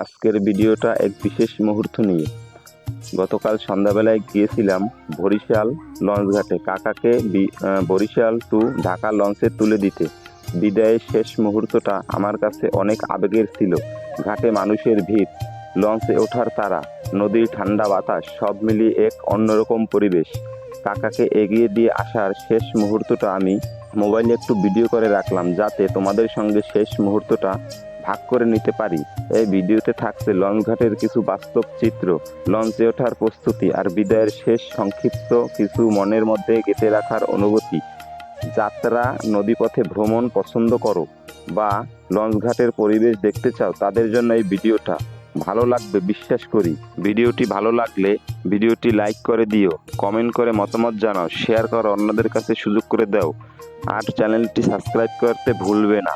আজকের ভিডিওটা এক বিশেষ মুহূর্ত নিয়ে। গতকাল সন্ধ্যাবেলায় গিয়েছিলাম বরিশাল লঞ্চঘাটে কাকাকে বরিশাল টু ঢাকা লঞ্চে তুলে দিতে। বিদায়ের শেষ মুহূর্তটা আমার কাছে অনেক আবেগের ছিল। ঘাটে মানুষের ভিড়, লঞ্চে ওঠার তারা, নদীর ঠান্ডা বাতাস, সব মিলিয়ে এক অন্যরকম পরিবেশ। কাকাকে এগিয়ে দিয়ে আসার শেষ মুহূর্তটা আমি মোবাইলে একটু ভিডিও করে রাখলাম, যাতে তোমাদের সঙ্গে শেষ মুহূর্তটা ভাগ করে নিতে পারি। এই ভিডিওতে থাকছে লঞ্চঘাটের কিছু বাস্তব চিত্র। লঞ্চে ওঠার প্রস্তুতি আর বিদায়ের শেষ সংক্ষিপ্ত কিছু মনের মধ্যে গেঁথে রাখার অনুভূতি। যাত্রা, নদীপথে ভ্রমণ পছন্দ করো বা লঞ্চঘাটের পরিবেশ দেখতে চাও, তাদের জন্য এই ভিডিওটা ভালো লাগবে, বিশ্বাস করি। ভিডিওটি ভালো লাগলে ভিডিওটি লাইক করে দিও, কমেন্ট করে মতামত জানাও, শেয়ার করো অন্যদের কাছে সুযোগ করে দাও। আর চ্যানেলটি সাবস্ক্রাইব করতে ভুলবে না।